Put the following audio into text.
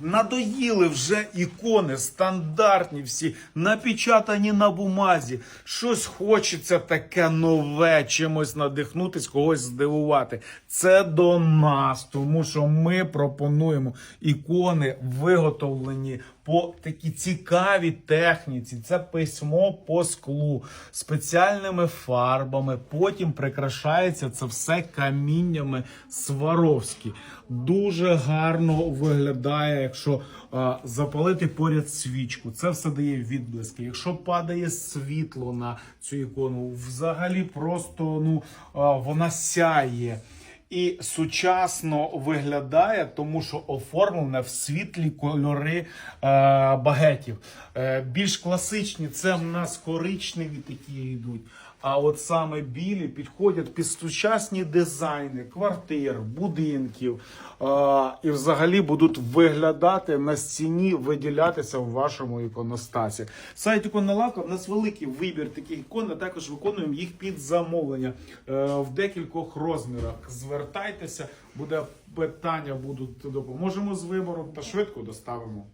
Надоїли вже ікони, стандартні всі, напечатані на бумазі. Щось хочеться таке нове, чимось надихнутись, когось здивувати. Це до нас, тому що ми пропонуємо ікони виготовлені по такій цікавій техніці. Це письмо по склу спеціальними фарбами. Потім прикрашається це все каміннями Сваровські. Дуже гарно виглядає, якщо а, запалити поряд свічку. Це все дає відблиски. Якщо падає світло на цю ікону, взагалі просто ну а, вона сяє. І сучасно виглядає, тому що оформлене в світлі кольори е, багетів. Е, більш класичні це в нас коричневі такі йдуть. А от саме білі підходять під сучасні дизайни квартир, будинків е, і взагалі будуть виглядати на стіні, виділятися в вашому іконостасі. Сайт іконна лавка в нас великий вибір таких ікон. а Також виконуємо їх під замовлення е, в декількох розмірах. Звертайтеся, буде питання, будуть допоможемо з вибором та швидко доставимо.